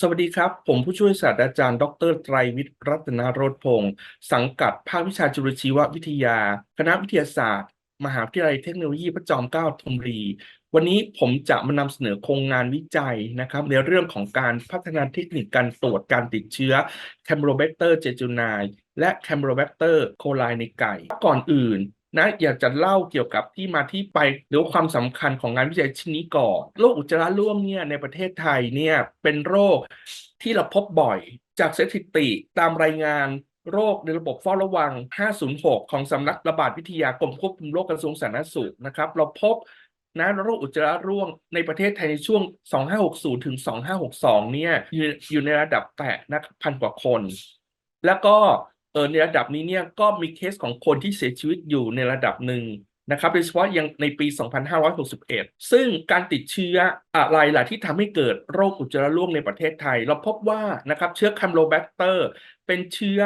สวัสดีครับ ผมผู้ช่วยศาสตราจารย์ ดรไตรวิทย์รัตนโรธพงศ์สังกัดภาควิชาจุลชีววิทยา คณะวิทยาศาสตร์ มหาวิทยาลัยเทคโนโลยีพระจอมเกล้าธนบุรี วันนี้ผมจะมานำเสนอโครงงานวิจัยนะครับ ในเรื่องของการพัฒนาเทคนิคการตรวจการติดเชื้อ c a m b r o b a c t e r j e j u n i และ c a m b r o b a c t e r coli ในไก่ ก่อนอื่น นะอยากจะเล่าเกี่ยวกับที่มาที่ไป หรือว่าความสำคัญของงานวิจัยชิ้นนี้ก่อนโรคอุจจาระร่วมเนี่ยในประเทศไทยเนี่ยเป็นโรคที่เราพบบ่อยจากสถิติตามรายงานโรคในระบบเฝ้าระวัง 506 ของสำนักระบาดวิทยากรมควบคุมโรคกระทรวงสาธารณสุขนะครับ เราพบนะโรคอุจจาระร่วงในประเทศไทยในช่วง 2560 ถึง 2562 เนี่ยอยู่ในระดับแตะนะพันกว่าคน แล้วก็ ออในระดับนี้เนี่ยก็มีเคสของคนที่เสียชีวิตอยู่ในระดับหนึ่งนะครับโดยเฉพาะยังในปี 2561 ซึ่งการติดเชื้ออะไรล่ะที่ทำให้เกิดโรคอุจจาระร่วงในประเทศไทย เราพบว่านะครับเชื้อคัมโลแบคเตอร์ เป็นเชื้อ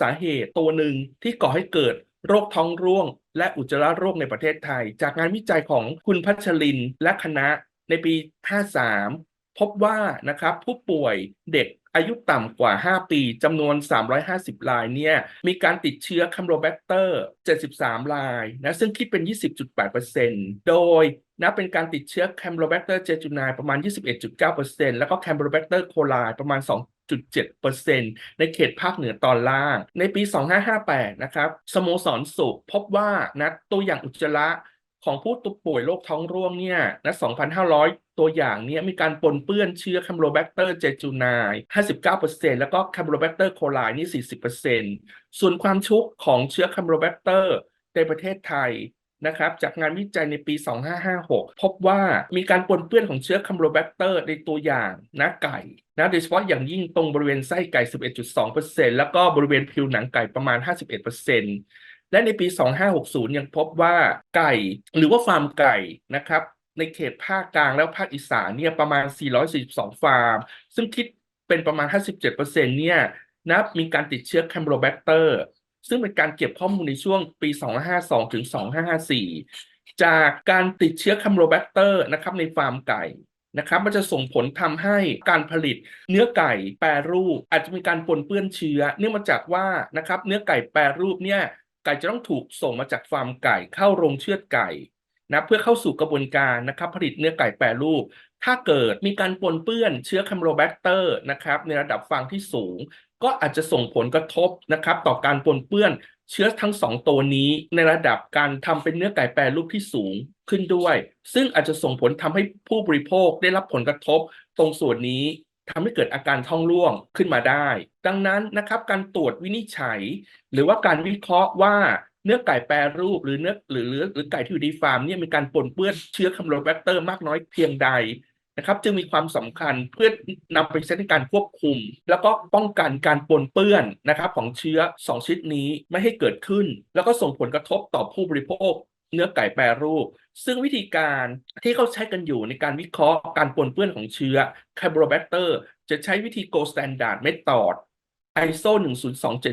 สาเหตุตัวหนึ่งที่ก่อให้เกิดโรคท้องร่วง และอุจจาระร่วงในประเทศไทย จากงานวิจัยของคุณพัชรินและคณะในปี 53 พบว่านะครับผู้ป่วยเด็ก อายุต่ำกว่า 5 ปีจำนวน 350 รายเนี่ยมีการติดเชื้อคัมโรแบคเตอร์ 73 รายนะซึ่งคิดเป็น 20.8%โดยนะเป็นการติดเชื้อแคมโรแบคเตอร์เจจูนายประมาณ 21.9%แล้วก็แคมโรแบคเตอร์โคไลประมาณ 2.7%ในเขตภาคเหนือตอนล่าง ในปี 2558 นะครับสโมสรสุขพบว่านะตัวอย่างอุจจาระ ของผู้ป่วยโรคท้องร่วงเนี่ยนะ2,500 ตัวอย่างเนี่ยมีการปนเปื้อนเชื้อคัมโรแบคเตอร์เจจูนาย59%แล้วก็คัมโรแบคเตอร์โคไลนี่ 40%ส่วนความชุกของเชื้อคัมโรแบคเตอร์ในประเทศไทยนะครับจากงานวิจัยในปี 2556 พบว่ามีการปนเปื้อนของเชื้อคัมโรแบคเตอร์ในตัวอย่างนะไก่นะโดยเฉพาะอย่างยิ่งตรงบริเวณไส้ไก่ 11.2%แล้วก็บริเวณผิวหนังไก่ประมาณ 51% และในปี 2560 ยังพบว่าไก่หรือว่าฟาร์มไก่นะครับในเขตภาคกลางแล้วภาคอีสานเนี่ยประมาณ 442 ฟาร์ม ซึ่งคิดเป็นประมาณ 57%เนี่ยนะมีการติดเชื้อแคมโรแบคเตอร์ซึ่งเป็นการเก็บข้อมูลในช่วงปี 2552 ถึง 2554 จากการติดเชื้อแคมโรแบคเตอร์นะครับในฟาร์มไก่นะครับมันจะส่งผลทำให้การผลิตเนื้อไก่แปรรูป อาจจะมีการปนเปื้อนเชื้อ เนื่องมาจากว่านะครับเนื้อไก่แปรรูปเนี่ย ไก่จะต้องถูกส่งมาจากฟาร์มไก่เข้าโรงเชือดไก่นะเพื่อเข้าสู่กระบวนการนะครับผลิตเนื้อไก่แปรรูป ถ้าเกิดมีการปนเปื้อนเชื้อคัมโรแบคเตอร์นะครับในระดับฟางที่สูง ก็อาจจะส่งผลกระทบนะครับต่อการปนเปื้อนเชื้อทั้งสองตัวนี้ในระดับการทำเป็นเนื้อไก่แปรรูปที่สูงขึ้นด้วย ซึ่งอาจจะส่งผลทำให้ผู้บริโภคได้รับผลกระทบตรงส่วนนี้ ทำให้เกิดอาการท้องร่วงขึ้นมาได้ ดังนั้นนะครับ การตรวจวินิจฉัย หรือว่าการวิเคราะห์ว่าเนื้อไก่แปรรูปหรือเนื้อหรือหรือหรือไก่ที่อยู่ในฟาร์มเนี่ยมีการปนเปื้อนเชื้อคัมโรแบคเตอร์มากน้อยเพียงใดนะครับ จึงมีความสำคัญเพื่อนำไปใช้ในการควบคุม แล้วก็ป้องกันการปนเปื้อนนะครับของเชื้อ 2ชนิดนี้ไม่ให้เกิดขึ้น แล้วก็ส่งผลกระทบต่อผู้บริโภค เนื้อไก่แปรรูป ซึ่งวิธีการที่เขาใช้กันอยู่ในการวิเคราะห์การปนเปื้อนของเชื้อไคโบรแบคเตอร์จะใช้วิธี Gold Standard Method ISO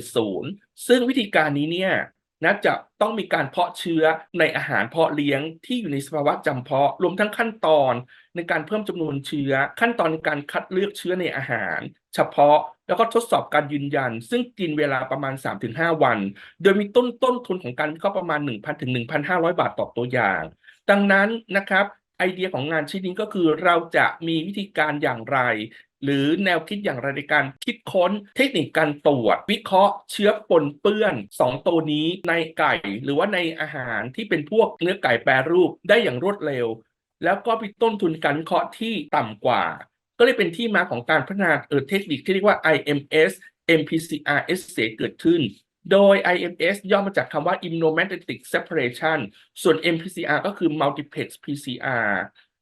10270 ซึ่งวิธีการนี้เนี่ยนะจะต้องมีการเพาะเชื้อในอาหารเพาะเลี้ยงที่อยู่ในสภาวะจำเพาะ รวมทั้งขั้นตอนในการเพิ่มจำนวนเชื้อ ขั้นตอนในการคัดเลือกเชื้อในอาหาร เฉพาะ แล้วก็ทดสอบการยืนยัน ซึ่งกินเวลาประมาณ 3-5 วัน โดยมีต้นต้นทุนของการวิเคราะห์ประมาณ 1,000ถึง1,500 บาทต่อตัวอย่าง ดังนั้นนะครับไอเดียของงานชิ้นนี้ก็คือเราจะมีวิธีการอย่างไร หรือแนวคิดอย่างไรในการคิดค้นเทคนิคการตรวจ วิเคราะห์เชื้อปนเปื้อน 2 ตัวนี้ในไก่ หรือว่าในอาหารที่เป็นพวกเนื้อไก่แปรรูปได้อย่างรวดเร็ว แล้วก็มีต้นทุนการวิเคราะห์ที่ต่ำกว่า ก็เลยเป็นที่มาของการพัฒนาเออเทคนิคที่เรียกว่า IMS MPCR s s เกิดขึ้น โดย IMS ย่อมาจากคำว่า immunomagnetic separation ส่วน MPCR ก็คือ multiplex PCR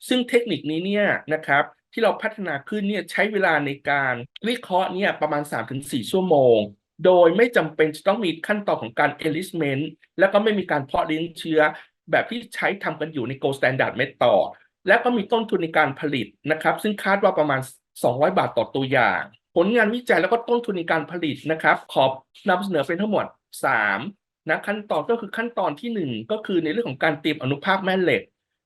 ซึ่งเทคนิคนี้เนี่ยนะครับที่เราพัฒนาขึ้นเนี่ยใช้เวลาในการวิเคราะห์เนี่ยประมาณ 3-4 ชั่วโมง โดยไม่จำเป็นจะต้องมีขั้นตอนของการ enrichment แล้วก็ไม่มีการเพาะเลี้ยงเชื้อ แบบที่ใช้ทำกันอยู่ใน gold standard method และก็มีต้นทุนในการผลิตนะครับ ซึ่งคาดว่าประมาณ 200 บาทต่อตัวอย่าง ผลงานวิจัยแล้วก็ต้นทุนในการผลิตนะครับ ขอนำเสนอเป็นทั้งหมด 3นะขั้นตอนก็คือขั้นตอนที่ 1 ก็คือในเรื่องของการเตรียมอนุภาคแม่เหล็ก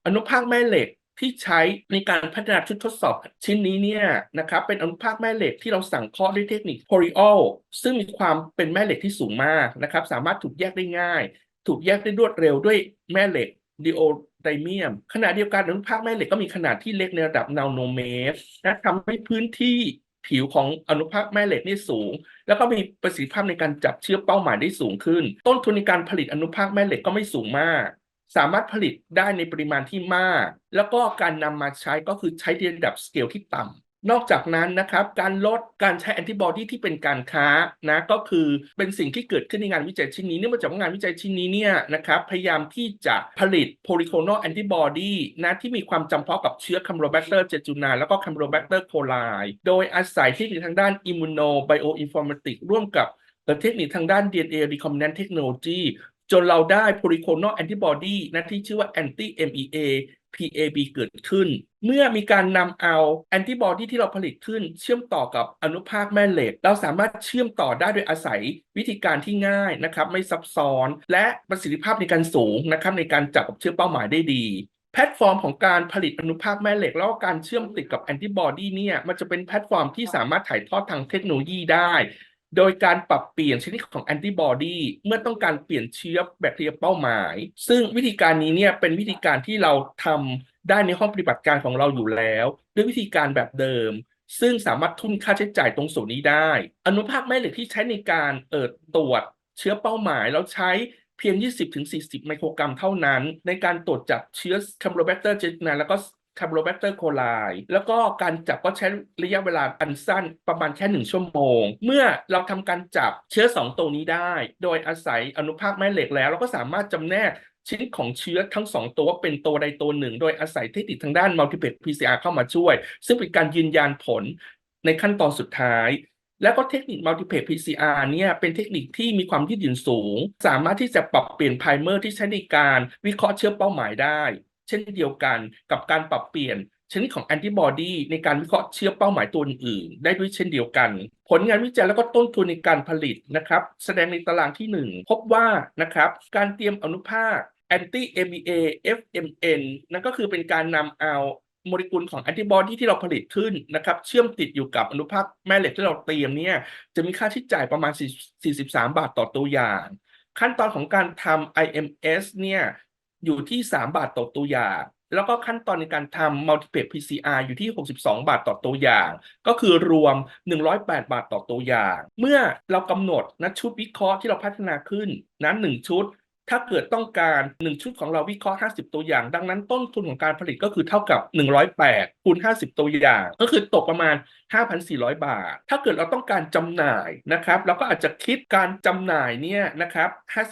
อนุภาคแม่เหล็กที่ใช้ในการพัฒนาชุดทดสอบชิ้นนี้เนี่ยนะครับเป็นอนุภาคแม่เหล็กที่เราสั่งเคราะห์ด้วยเทคนิค p o r i o l ซึ่งมีความเป็นแม่เหล็กที่สูงมากนะครับ สามารถถูกแยกได้ง่าย ถูกแยกได้รวดเร็วด้วยแม่เหล็กดีโอ ไดเมียม ขณะเดียวกันอนุภาคแม่เหล็กก็มีขนาดที่เล็กในระดับนาโนเมตรนะทำให้พื้นที่ผิวของอนุภาคแม่เหล็กนี่สูง แล้วก็มีประสิทธิภาพในการจับเชื้อเป้าหมายได้สูงขึ้น ต้นทุนในการผลิตอนุภาคแม่เหล็กก็ไม่สูงมาก สามารถผลิตได้ในปริมาณที่มาก แล้วก็การนำมาใช้ก็คือใช้ในระดับสเกลที่ต่ำ นอกจากนั้นนะครับการลดการใช้แอนติบอดีที่เป็นการค้านะก็คือเป็นสิ่งที่เกิดขึ้นในงานวิจัยชิ้นนี้เนื่องมาจากว่างานวิจัยชิ้นนี้เนี่ยนะครับพยายามที่จะผลิตโพลิโค n น l แอนติบอดีนะที่มีความจำเพาะกับเชื้อคัมโรแบคเตอร์เจจูนาแล้วก็คัมโรแบคเตอร์โคไลโดยอาศัยเทคนิคทางด้านอิมมูโนไบโออินฟอร์มติกร่วมกับเทคนิคทางด้าน DNA recombinant technology จนเราได้โพลิโค n น l แอนติบอดีนะที่ชื่อว่า anti MEA PAB เกิดขึ้น เมื่อมีการนำเอาแอนติบอดีที่เราผลิตขึ้น เชื่อมต่อกับอนุภาคแม่เหล็ก เราสามารถเชื่อมต่อได้โดยอาศัยวิธีการที่ง่ายนะครับ ไม่ซับซ้อน และประสิทธิภาพในการสูงนะครับในการจับกับเชื้อเป้าหมายได้ดีแพลตฟอร์มของการผลิตอนุภาคแม่เหล็ก แล้วก็การเชื่อมติดกับแอนติบอดีเนี่ยมันจะเป็นแพลตฟอร์มที่สามารถถ่ายทอดทางเทคโนโลยีได้ โดยการปรับเปลี่ยนชนิดของแอนติบอดีเมื่อต้องการเปลี่ยนเชื้อแบคทีเรียเป้าหมาย ซึ่งวิธีการนี้เนี่ยเป็นวิธีการที่เราทำได้ในห้องปฏิบัติการของเราอยู่แล้ว ด้วยวิธีการแบบเดิม ซึ่งสามารถทุ่นค่าใช้จ่ายตรงส่วนนี้ได้ อนุภาคแม่เหล็กที่ใช้ในการเอิดตรวจเชื้อเป้าหมายเราใช้เพียง 20-40 ไมโครกรัมเท่านั้น ในการตรวจจับเชื้อคัมโรแบคเตอร์เจนนาแล้วก็ คาร์โบแบคเตอร์โคไลแล้วก็การจับก็ใช้ระยะเวลาอันสั้นประมาณแค่หนึ่งชั่วโมง เมื่อเราทำการจับเชื้อสองตัวนี้ได้ โดยอาศัยอนุภาคแม่เหล็กแล้ว เราก็สามารถจำแนกชิ้นของเชื้อทั้งสองตัวว่าเป็นตัวใดตัวหนึ่ง โดยอาศัยเทคนิคทางด้าน multiplex PCR เข้ามาช่วย ซึ่งเป็นการยืนยันผลในขั้นตอนสุดท้ายแล้วก็เทคนิค multiplex PCR เนี่ยเป็นเทคนิคที่มีความยืดหยุ่นสูง สามารถที่จะปรับเปลี่ยนไพรเมอร์ที่ใช้ในการวิเคราะห์เชื้อเป้าหมายได้ เช่นเดียวกันกับการปรับเปลี่ยนชนิดของแอนติบอดีในการวิเคราะห์เชื้อเป้าหมายตัวอื่นๆได้ด้วยเช่นเดียวกัน ผลงานวิจัยแล้วก็ต้นทุนในการผลิตนะครับ แสดงในตารางที่ 1 พบว่านะครับการเตรียมอนุภาค anti MEA FMN นั่นก็คือเป็นการนำเอาโมเลกุลของแอนติบอดีที่เราผลิตขึ้นนะครับ เชื่อมติดอยู่กับอนุภาคแม่เหล็กที่เราเตรียมเนี่ยจะมีค่าใช้จ่ายประมาณ 43 บาทต่อตัวอย่าง ขั้นตอนของการทำ IMS เนี่ย อยู่ที่ 3 บาทต่อตัวอย่าง แล้วก็ขั้นตอนในการทำ multiplex PCR อยู่ที่ 62 บาทต่อตัวอย่าง ก็คือรวม 108 บาทต่อตัวอย่าง เมื่อเรากำหนดนะชุดวิเคราะห์ที่เราพัฒนาขึ้นนั้น1ชุด ถ้าเกิดต้องการ 1 ชุดของเราวิเคราะห์ 50 ตัวอย่าง ดังนั้นต้นทุนของการผลิตก็คือเท่ากับ 108คูณ50 ตัวอย่าง ก็คือตกประมาณ 5,400 บาท ถ้าเกิดเราต้องการจำหน่ายนะครับเราก็อาจจะคิดการจำหน่ายเนี่ยนะครับ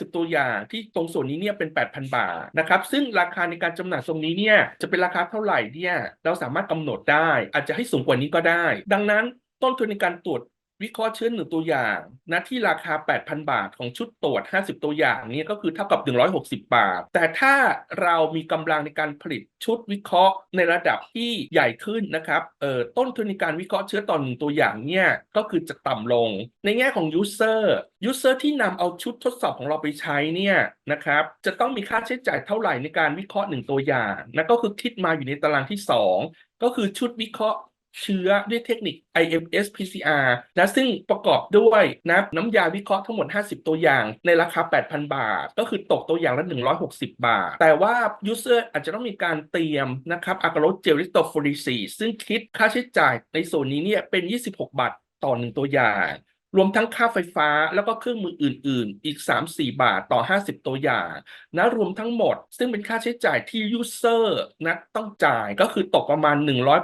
50 ตัวอย่างที่ตรงส่วนนี้เนี่ยเป็น 8,000 บาทนะครับซึ่งราคาในการจำหน่ายตรงนี้เนี่ยจะเป็นราคาเท่าไหร่เนี่ยเราสามารถกำหนดได้ อาจจะให้สูงกว่านี้ก็ได้ ดังนั้นต้นทุนในการตรวจ วิเคราะห์เชื้อหนึ่งตัวอย่างนะที่ราคา 8,000 บาทของชุดตรวจ 50 ตัวอย่างนี้ก็คือเท่ากับ 160 บาท แต่ถ้าเรามีกำลังในการผลิตชุดวิเคราะห์ในระดับที่ใหญ่ขึ้นนะครับเอ่อต้นทุนในการวิเคราะห์เชื้อต่อหนึ่งตัวอย่างเนี่ยก็คือจะต่ำลง ในแง่ของ user user ที่นำเอาชุดทดสอบของเราไปใช้เนี่ยนะครับจะต้องมีค่าใช้จ่ายเท่าไหร่ในการวิเคราะห์หนึ่งตัวอย่างนะก็คือคิดมาอยู่ในตารางที่ 2 ก็คือชุดวิเคราะห์ เชื้อด้วยเทคนิค IMS PCR นะซึ่งประกอบด้วยนะน้ำยาวิเคราะห์ทั้งหมด 50 ตัวอย่าง ในราคา 8,000 บาท ก็คือตกตัวอย่างละ 160 บาท แต่ว่ายูเซอร์อาจจะต้องมีการเตรียมนะครับอะกาโรเจลิสโตฟอริซีซึ่งคิดค่าใช้จ่ายในส่วนนี้เนี่ยเป็น 26 บาทต่อหนึ่งตัวอย่าง รวมทั้งค่าไฟฟ้าแล้วก็เครื่องมืออื่น ๆ อีก 3-4 บาทต่อ 50 ตัวอย่างนะรวมทั้งหมด ซึ่งเป็นค่าใช้จ่ายที่ยูเซอร์นะต้องจ่ายก็คือตกประมาณ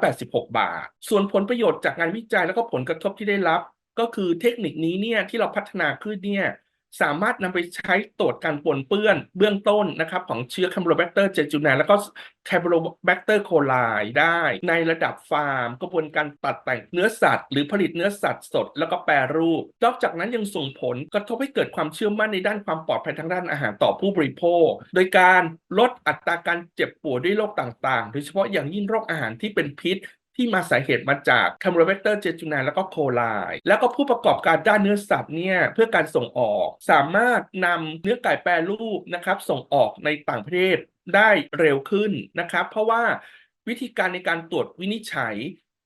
186 บาท ส่วนผลประโยชน์จากงานวิจัยแล้วก็ผลกระทบที่ได้รับ ก็คือเทคนิคนี้เนี่ยที่เราพัฒนาขึ้นเนี่ย สามารถนำไปใช้ตรวจการปนเปื้อนเบื้องต้นนะครับของเชื้อคัมโรแบคเตอร์เจจูนาแล้วก็แคมโรแบคเตอร์โคไลได้ ในระดับฟาร์ม กระบวนการตัดแต่งเนื้อสัตว์ หรือผลิตเนื้อสัตว์สด แล้วก็แปรรูป นอกจากนั้นยังส่งผลกระทบให้เกิดความเชื่อมั่นในด้านความปลอดภัยทางด้านอาหารต่อผู้บริโภค โดยการลดอัตราการเจ็บป่วยด้วยโรคต่างๆ โดยเฉพาะอย่างยิ่งโรคอาหารที่เป็นพิษ ที่มาสาเหตุมาจากคาร์โบไฮเดรตเจจูนาแล้วก็โคไลแล้วก็ผู้ประกอบการด้านเนื้อสัตว์เนี่ยเพื่อการส่งออก สามารถนำเนื้อไก่แปรรูปนะครับส่งออกในต่างประเทศได้เร็วขึ้นนะครับ เพราะว่าวิธีการในการตรวจวินิจฉัย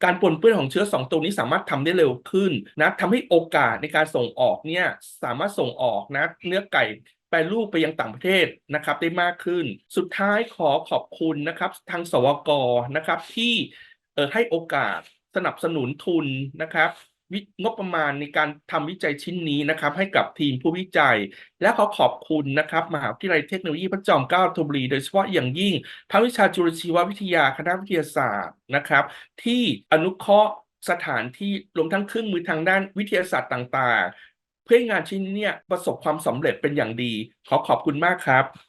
การปนเปื้อนของเชื้อสองตัวนี้สามารถทำได้เร็วขึ้นนะทำให้โอกาสในการส่งออกเนี่ยสามารถส่งออกนะเนื้อไก่แปรรูปไปยังต่างประเทศนะครับได้มากขึ้น สุดท้ายขอขอบคุณนะครับทางสวกนะครับที่ อ่อให้โอกาสสนับสนุนทุนนะครับวิงบประมาณในการทำวิจัยชิ้นนี้นะครับ ให้กับทีมผู้วิจัย และขอขอบคุณนะครับมหาวิทยาลัยเทคโนโลยีพระจอมเกล้าธนบุรีโดยเฉพาะอย่างยิ่งภาควิชาจุลชีววิทยาคณะวิทยาศาสตร์นะครับ ที่อนุเคราะห์สถานที่รวมทั้งเครื่องมือทางด้านวิทยาศาสตร์ต่าง ๆ เพื่อให้งานชิ้นนี้ประสบความสำเร็จเป็นอย่างดี ขอขอบคุณมากครับ